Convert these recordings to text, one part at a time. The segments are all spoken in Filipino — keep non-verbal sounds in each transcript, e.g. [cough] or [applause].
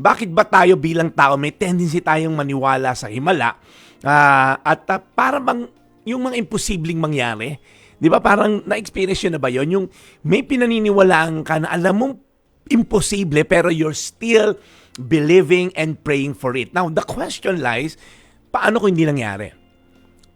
bakit ba tayo bilang tao may tendency tayong maniwala sa himala ah, at ah, para bang yung mga imposibleng mangyari, 'di ba? Parang na-experience yun na ba 'yon? Yung may pinaniniwalaan ka na alam mong imposible pero you're still believing and praying for it. Now, the question lies, paano kung hindi nangyari?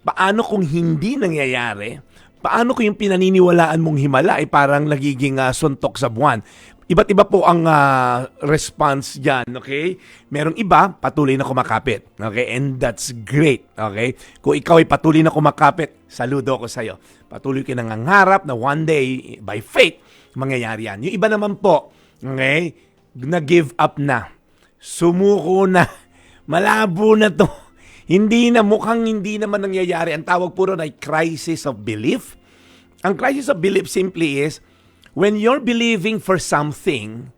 Paano kung hindi nangyayari? Paano kung yung pinaniniwalaan mong himala ay parang nagiging ah, suntok sa buwan? Iba't iba po ang ah, response dyan, okay? Merong iba, patuloy na kumakapit, okay? And that's great, okay? Kung ikaw ay patuloy na kumakapit, saludo ako sa'yo. Patuloy ka nangangarap na one day, by faith, mangyayari yan. Yung iba naman po, okay? Na-give up na. Sumuko na. [laughs] Malabo na to. Hindi na, mukhang hindi naman nangyayari. Ang tawag puro na ay crisis of belief. Ang crisis of belief simply is, when you're believing for something,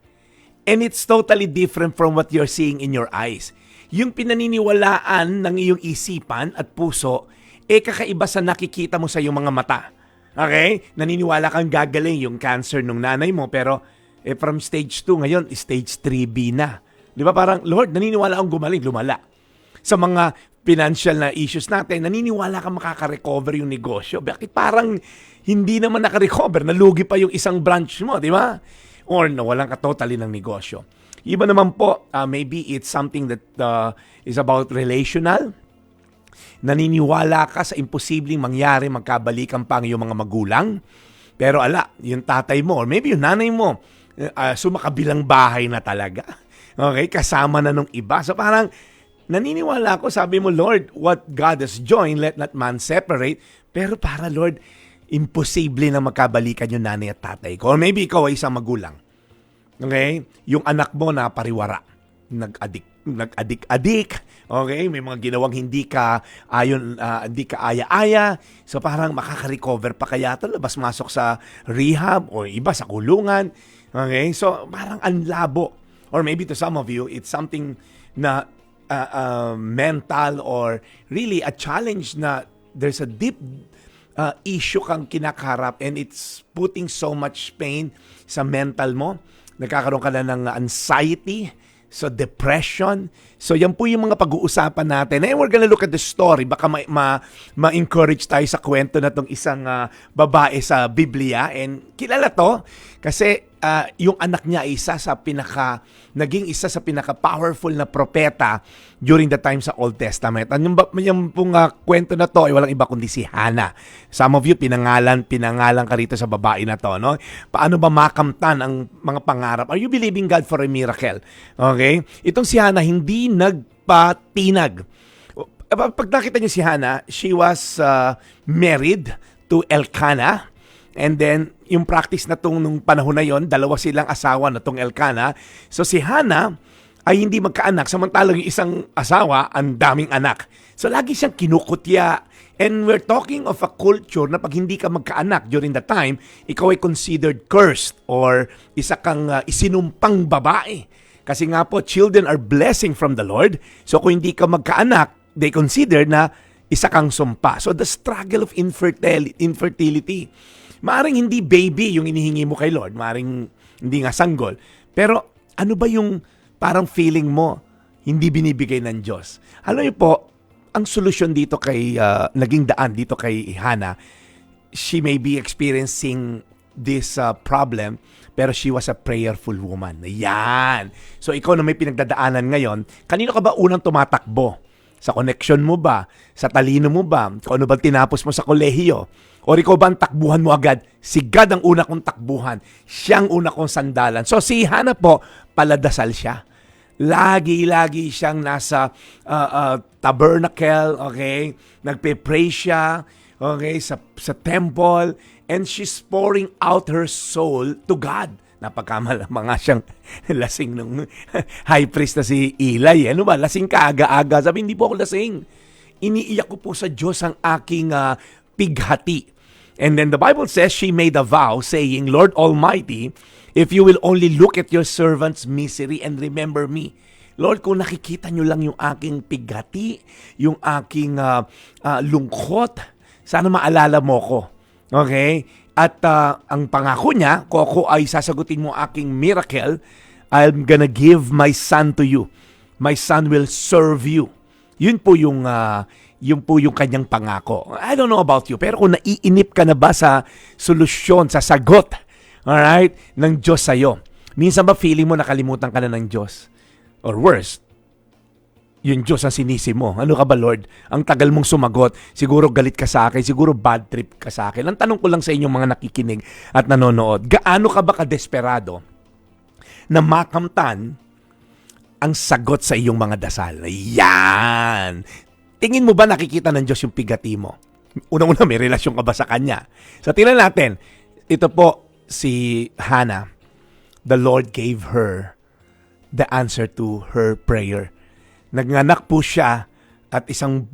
and it's totally different from what you're seeing in your eyes. Yung pinaniniwalaan ng iyong isipan at puso, eh kakaiba sa nakikita mo sa iyong mga mata. Okay? Naniniwala kang gagaling yung cancer ng nanay mo, pero eh from stage 2 ngayon, stage 3B na. Di ba parang, Lord, naniniwala akong gumaling, lumala. Sa mga financial na issues natin, naniniwala ka makaka-recover yung negosyo. Bakit parang hindi naman naka-recover, nalugi pa yung isang branch mo, di ba? Or nawalan ka totally ng negosyo. Iba naman po, uh, maybe it's something that uh, is about relational. Naniniwala ka sa imposibleng mangyari magkabalikan pa ang iyong mga magulang. Pero ala, yung tatay mo, or maybe yung nanay mo, uh, sumakabilang bahay na talaga. Okay, kasama na nung iba. So parang, naniniwala ako, sabi mo, Lord, what God has joined, let not man separate. Pero para, Lord, imposible na magkabalikan yung nanay at tatay ko. Or maybe ikaw ay isang magulang. Okay? Yung anak mo na pariwara. Nag-adik nag-adik-adik, okay? May mga ginawang hindi ka ayon uh, hindi ka aya-aya. So parang makaka-recover pa kaya ito labas-masok sa rehab o iba sa kulungan. Okay? So parang anlabo. Or maybe to some of you, it's something na uh, uh, mental or really a challenge na there's a deep uh, issue kang kinakaharap and it's putting so much pain sa mental mo. Nagkakaroon ka na ng anxiety, so depression. So yan po yung mga pag-uusapan natin. And we're gonna look at the story. Baka ma- ma- ma-encourage tayo sa kwento na tong isang uh, babae sa Biblia. And kilala to kasi uh, yung anak niya ay isa sa pinaka naging isa sa pinaka-powerful na propeta during the time sa Old Testament. Ang yung, yung pong uh, kwento na to ay walang iba kundi si Hannah. Some of you pinangalan, pinangalan ka rito sa babae na to, no? Paano ba makamtan ang mga pangarap? Are you believing God for a miracle? Okay? Itong si Hannah hindi nagpatinag. Pag nakita niyo si Hannah, she was uh, married to Elkanah And then, yung practice na tong nung panahon na yon, dalawa silang asawa na tong Elkanah. So si Hannah ay hindi magkaanak, samantalang yung isang asawa, ang daming anak. So lagi siyang kinukutya. And we're talking of a culture na pag hindi ka magkaanak during the time, ikaw ay considered cursed or isa kang uh, isinumpang babae. Kasi nga po, children are blessing from the Lord. So kung hindi ka magkaanak, they consider na isa kang sumpa. So the struggle of infertility, infertility Maaring hindi baby yung inihingi mo kay Lord, maaring hindi nga sanggol. Pero ano ba yung parang feeling mo hindi binibigay ng Diyos? Alam niyo po, ang solusyon dito kay, uh, naging daan dito kay Hannah, she may be experiencing this uh, problem, pero she was a prayerful woman. Yan. So ikaw na may pinagdadaanan ngayon, kanino ka ba unang tumatakbo? Sa connection mo ba? Sa talino mo ba? Kung ano ba tinapos mo sa kolehiyo? O ikaw ba ang takbuhan mo agad? Si God ang una kong takbuhan. Siya ang una kong sandalan. So si Hannah po, paladasal siya. Lagi-lagi siyang nasa uh, uh, tabernacle, okay? Nagpe-pray siya, okay, sa, sa temple. And she's pouring out her soul to God. Napagkamalama nga siyang [laughs] lasing nung [laughs] high priest na si Eli. Ano ba? Lasing ka aga-aga. Sabi, hindi po ako lasing. Iniiyak ko po sa Diyos ang aking uh, pighati And then the Bible says she made a vow saying, Lord Almighty, if you will only look at your servant's misery and remember me. Lord, kung nakikita nyo lang yung aking pigati, yung aking uh, uh, lungkot, sana maalala mo ko. Okay? At uh, ang pangako niya, kung ay sasagutin mo aking miracle, I'm gonna give my son to you. My son will serve you. Yun po yung ah, yun po yung kanyang pangako. I don't know about you, pero kung naiinip ka na ba sa solusyon, sa sagot, alright, ng Diyos sa'yo, minsan ba feeling mo nakalimutan ka na ng Diyos? Or worse, yung Diyos ang sinisi mo. Ano ka ba, Lord? Ang tagal mong sumagot. Siguro galit ka sa akin. Siguro bad trip ka sa akin. Ang tanong ko lang sa inyong mga nakikinig at nanonood, gaano ka ba kadesperado na makamtan ang sagot sa iyong mga dasal? Yan! Tingin mo ba nakikita ng Diyos yung pigati mo? Unang-una, may relasyon ka ba sa Kanya? So, tingnan natin. Ito po, si Hannah. The Lord gave her the answer to her prayer. Nagnganak po siya at isang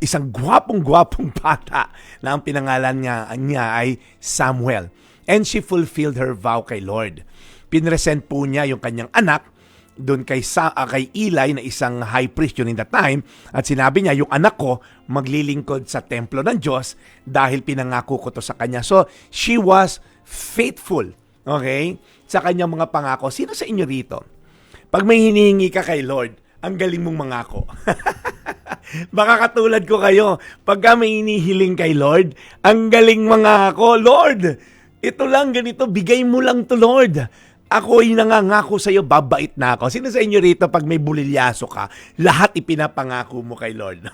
isang gwapong-gwapong [laughs] bata na ang pinangalan niya, niya ay Samuel. And she fulfilled her vow kay Lord. Pinresent po niya yung kanyang anak doon kay, sa, ah, kay Eli na isang high priest during that time at sinabi niya, yung anak ko maglilingkod sa templo ng Diyos dahil pinangako ko to sa kanya. So, she was faithful, okay, sa kanyang mga pangako. Sino sa inyo rito? Pag may hinihingi ka kay Lord, ang galing mong mangako. [laughs] Baka katulad ko kayo, pagka may inihiling kay Lord, ang galing mangako, Lord, ito lang, ganito, bigay mo lang to Lord. Ako ay nangangako sa iyo, babait na ako. Sino sa inyo rito pag may bulilyaso ka, lahat ipinapangako mo kay Lord.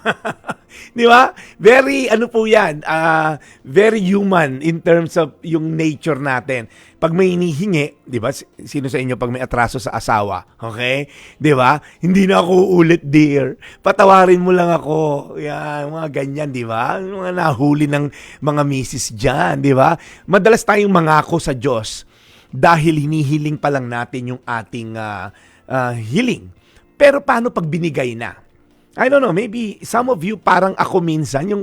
[laughs] Di ba? Very, ano po yan, ah, very human in terms of yung nature natin. Pag may inihingi, di ba? Sino sa inyo pag may atraso sa asawa? Okay? Di ba? Hindi na ako ulit, dear. Patawarin mo lang ako. Yan, mga ganyan, di ba? Mga nahuli ng mga misis dyan, di ba? Madalas tayong mangako sa Diyos dahil hinihiling pa lang natin yung ating uh, uh, healing. Pero paano pag binigay na? I don't know, maybe some of you parang ako minsan yung,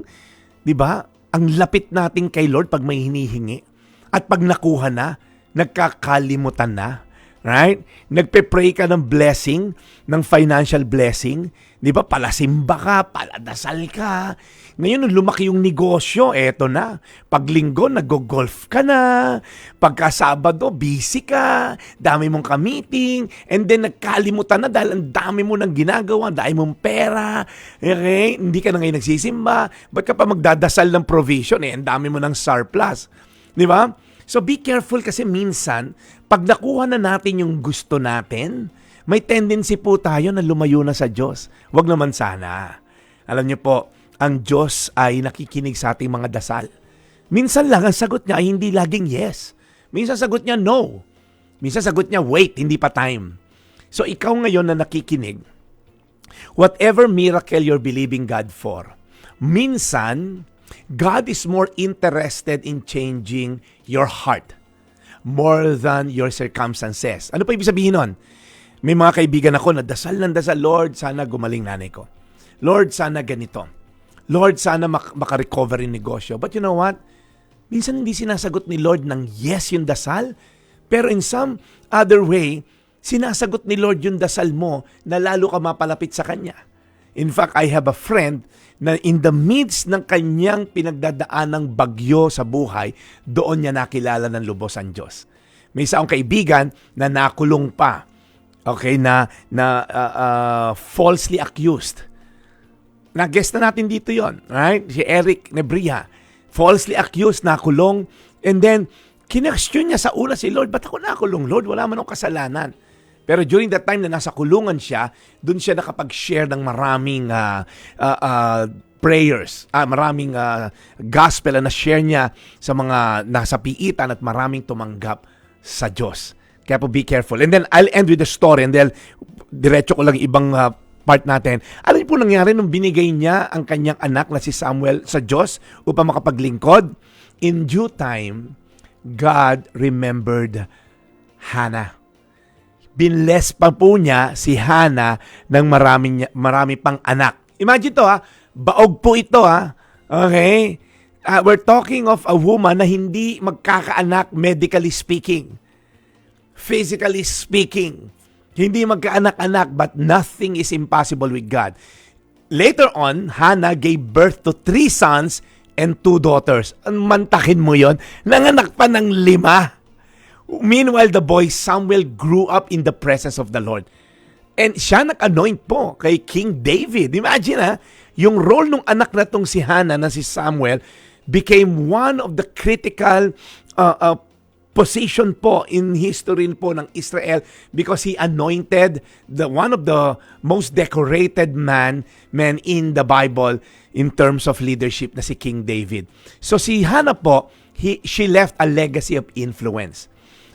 'di ba? Ang lapit natin kay Lord pag may hinihingi. At pag nakuha na, nagkakalimutan na. Right? Nagpe-pray ka ng blessing, ng financial blessing. Di ba? Palasimba ka, paladasal ka. Ngayon, lumaki yung negosyo, eto na. Paglinggo, nag-golf ka na. Pagka Sabado, busy ka. Dami mong ka-meeting. And then, nagkalimutan na dahil ang dami mo nang ginagawa, dami mong pera. Okay? Hindi ka na ngayon nagsisimba. Ba't ka pa magdadasal ng provision? Eh, ang dami mo ng surplus. Di ba? So be careful kasi minsan, pag nakuha na natin yung gusto natin, may tendency po tayo na lumayo na sa Diyos. Huwag naman sana. Alam niyo po, ang Diyos ay nakikinig sa ating mga dasal. Minsan lang ang sagot niya ay hindi laging yes. Minsan sagot niya no. Minsan sagot niya wait, hindi pa time. So ikaw ngayon na nakikinig, whatever miracle you're believing God for, minsan God is more interested in changing your heart more than your circumstances. Ano pa ibig sabihin nun? May mga kaibigan ako na dasal ng dasal, Lord, sana gumaling nanay ko. Lord, sana ganito. Lord, sana mak- makarecover yung negosyo. But you know what? Minsan hindi sinasagot ni Lord ng yes yung dasal, pero in some other way, sinasagot ni Lord yung dasal mo na lalo ka mapalapit sa Kanya. In fact, I have a friend na in the midst ng kanyang pinagdadaan ng bagyo sa buhay, doon niya nakilala ng lubos ang Diyos. May isa akong kaibigan na nakulong pa. Okay, na, na uh, uh, falsely accused. Na-guess na natin dito yon right? Si Eric Nebria. Falsely accused, nakulong. And then, kinextion niya sa una si Lord, ba't ako nakulong, Lord? Wala man akong kasalanan. Pero during that time na nasa kulungan siya, doon siya nakapag-share ng maraming uh, uh, uh, prayers, uh, maraming uh, gospel na share niya sa mga nasa piitan at maraming tumanggap sa Diyos. Kaya po be careful. And then I'll end with the story and then diretso ko lang ibang uh, part natin. Ano po nangyari nung binigay niya ang kanyang anak na si Samuel sa Diyos upang makapaglingkod? In due time, God remembered Hannah binless pa po niya si Hana ng marami, marami pang anak. Imagine to ha, baog po ito ha. Okay? Uh, we're talking of a woman na hindi magkakaanak medically speaking. Physically speaking. Hindi magkaanak-anak but nothing is impossible with God. Later on, Hannah gave birth to three sons and two daughters. Mantakin mo yon Nanganak pa ng lima. Meanwhile, the boy Samuel grew up in the presence of the Lord. And siya nag-anoint po kay King David. Imagine ha, yung role ng anak na tong si Hannah na si Samuel became one of the critical uh, uh, position po in history po ng Israel because he anointed the one of the most decorated man men in the Bible in terms of leadership na si King David. So si Hannah po, he, she left a legacy of influence.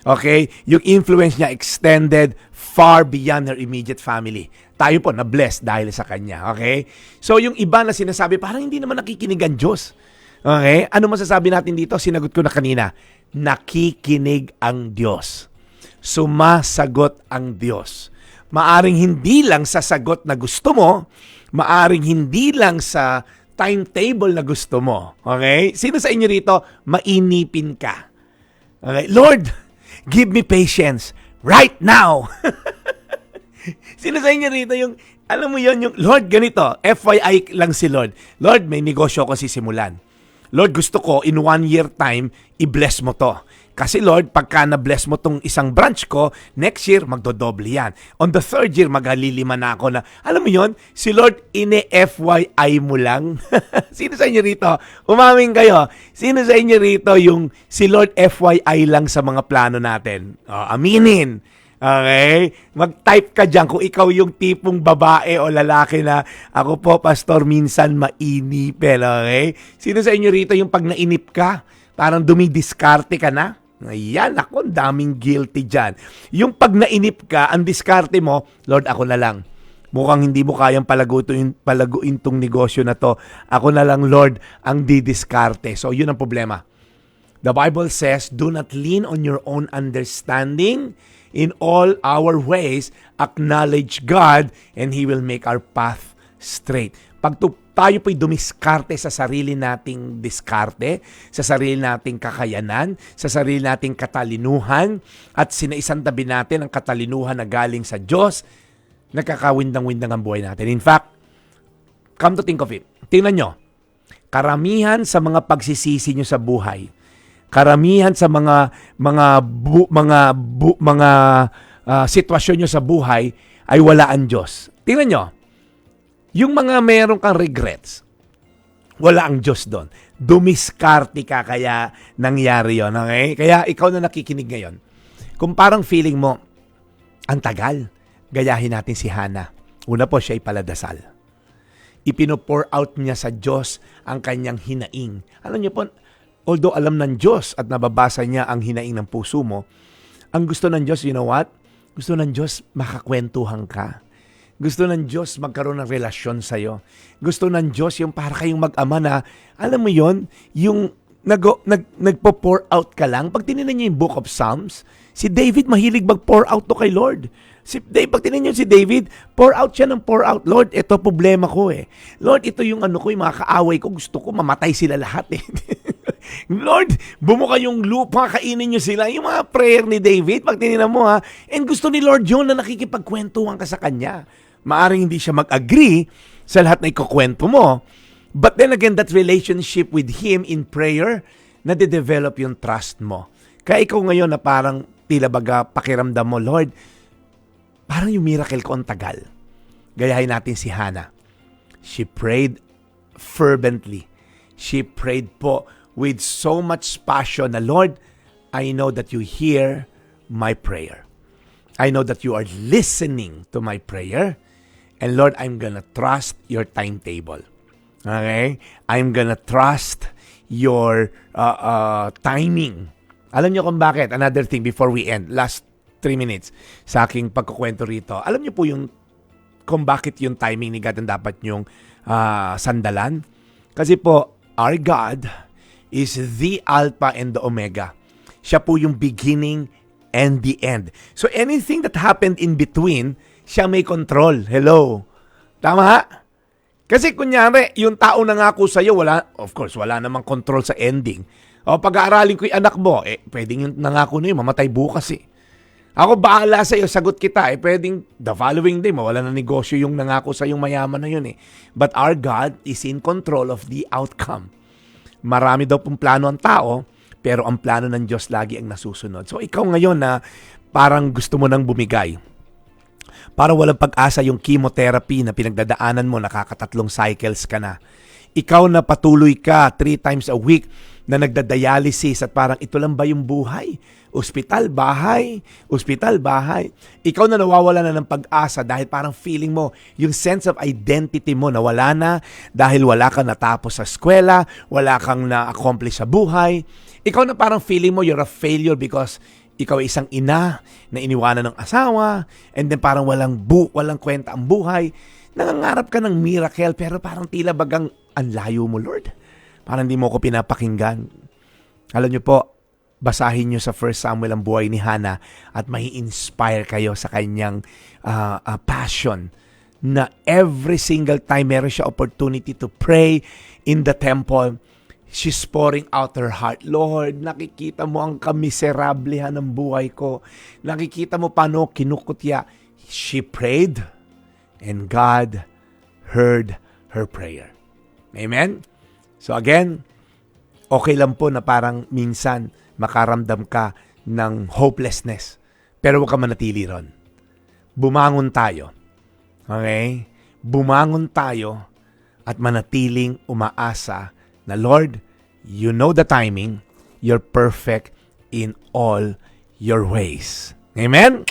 Okay? Yung influence niya extended far beyond her immediate family. Tayo po na-blessed dahil sa kanya. Okay? So yung iba na sinasabi, parang hindi naman nakikinig ang Diyos. Okay? Ano masasabi natin dito? Sinagot ko na kanina. Nakikinig ang Diyos. Sumasagot ang Diyos. Maaring hindi lang sa sagot na gusto mo, maaring hindi lang sa timetable na gusto mo. Okay? Sino sa inyo rito, mainipin ka? Okay? Lord, give me patience right now. [laughs] Sino sa inyo rito yung, alam mo yon yung, Lord, ganito, FYI lang si Lord. Lord, may negosyo ko sisimulan. Lord, gusto ko in one year time, i-bless mo to. Kasi Lord, pagka na-bless mo tong isang branch ko, next year, magdodoble yan. On the third year, maghalilima na ako na, alam mo yon si Lord, ine-FYI mo lang. [laughs] Sino sa inyo rito? Umaming kayo. Sino sa inyo rito yung si Lord FYI lang sa mga plano natin? Oh, aminin. Okay? Mag-type ka dyan kung ikaw yung tipong babae o lalaki na ako po, pastor, minsan mainipin. Okay? Sino sa inyo rito yung pag nainip ka, parang dumidiskarte ka na? Ayan, ako, daming guilty dyan. Yung pag nainip ka, ang diskarte mo, Lord, ako na lang. Mukhang hindi mo kayang palaguin, palaguin tong negosyo na to. Ako na lang, Lord, ang didiskarte. So, yun ang problema. The Bible says, do not lean on your own understanding. In all our ways, acknowledge God and He will make our path straight. Pag tayo po'y dumiskarte sa sarili nating diskarte, sa sarili nating kakayanan, sa sarili nating katalinuhan, at sinaisan tabi natin ang katalinuhan na galing sa Diyos, nagkakawindang-windang ang buhay natin. In fact, come to think of it, tingnan nyo, karamihan sa mga pagsisisi nyo sa buhay, karamihan sa mga mga bu, mga bu, mga uh, sitwasyon nyo sa buhay ay wala ang Diyos. Tingnan nyo, yung mga meron kang regrets, wala ang Diyos doon. Dumiskarte ka kaya nangyari yon okay? Kaya ikaw na nakikinig ngayon, kung parang feeling mo, ang tagal, gayahin natin si Hana. Una po, siya ay paladasal. Ipinopour out niya sa Diyos ang kanyang hinaing. Alam niyo po, although alam ng Diyos at nababasa niya ang hinaing ng puso mo, ang gusto ng Diyos, you know what? Gusto ng Diyos makakwentuhan ka. Gusto ng Diyos magkaroon ng relasyon sa'yo. Gusto ng Diyos yung para kayong mag-ama na, alam mo yon yung nag, nag, nagpo-pour out ka lang. Pag tininan niyo yung Book of Psalms, si David mahilig mag-pour out to kay Lord. Si Dave, pag tininan niyo si David, pour out siya ng pour out. Lord, ito problema ko eh. Lord, ito yung ano ko, yung mga kaaway ko. Gusto ko mamatay sila lahat eh. [laughs] Lord, bumuka yung lupa, kainin nyo sila. Yung mga prayer ni David, pag tininan mo ha, and gusto ni Lord yun na nakikipagkwentuhan ka sa kanya. Maaring hindi siya mag-agree sa lahat na ikukwento mo. But then again, that relationship with Him in prayer, na de-develop yung trust mo. Kaya ikaw ngayon na parang tila baga pakiramdam mo, Lord, parang yung miracle ko ang tagal. Gayahin natin si Hannah. She prayed fervently. She prayed po with so much passion na, Lord, I know that you hear my prayer. I know that you are listening to my prayer. And Lord, I'm gonna trust your timetable. Okay? I'm gonna trust your uh, uh, timing. Alam niyo kung bakit? Another thing before we end. Last three minutes sa aking pagkukwento rito. Alam niyo po yung kung bakit yung timing ni God ang dapat yung uh, sandalan? Kasi po, our God is the Alpha and the Omega. Siya po yung beginning and the end. So anything that happened in between, siya may control. Hello. Tama? Kasi kunyari, yung tao nangako sa iyo, wala, of course, wala namang control sa ending. O pag-aaralin ko yung anak mo, eh, pwedeng yung nangako na yun, mamatay bukas eh. Ako bahala sa iyo, sagot kita. Eh, pwedeng the following day, mawala na negosyo yung nangako sa yung mayaman na yun eh. But our God is in control of the outcome. Marami daw pong plano ang tao, pero ang plano ng Diyos lagi ang nasusunod. So ikaw ngayon na parang gusto mo nang bumigay, para walang pag-asa yung chemotherapy na pinagdadaanan mo, nakakatatlong cycles ka na. Ikaw na patuloy ka three times a week na nagdadialysis at parang ito lang ba yung buhay? Ospital, bahay. Ospital, bahay. Ikaw na nawawala na ng pag-asa dahil parang feeling mo, yung sense of identity mo nawala na dahil wala kang natapos sa eskwela, wala kang na-accomplish sa buhay. Ikaw na parang feeling mo you're a failure because ikaw ay isang ina na iniwanan ng asawa and then parang walang bu walang kwenta ang buhay. Nangangarap ka ng miracle pero parang tila bagang ang layo mo, Lord. Parang hindi mo ko pinapakinggan. Alam niyo po, basahin niyo sa 1 Samuel ang buhay ni Hannah at may inspire kayo sa kanyang ah, ah, passion na every single time meron siya opportunity to pray in the temple, she's pouring out her heart. Lord, nakikita mo ang kamiserablehan ng buhay ko. Nakikita mo paano kinukutya. She prayed and God heard her prayer. Amen? So again, okay lang po na parang minsan makaramdam ka ng hopelessness. Pero huwag ka manatili ron. Bumangon tayo. Okay? Bumangon tayo at manatiling umaasa na Lord, you know the timing, you're perfect in all your ways. Amen?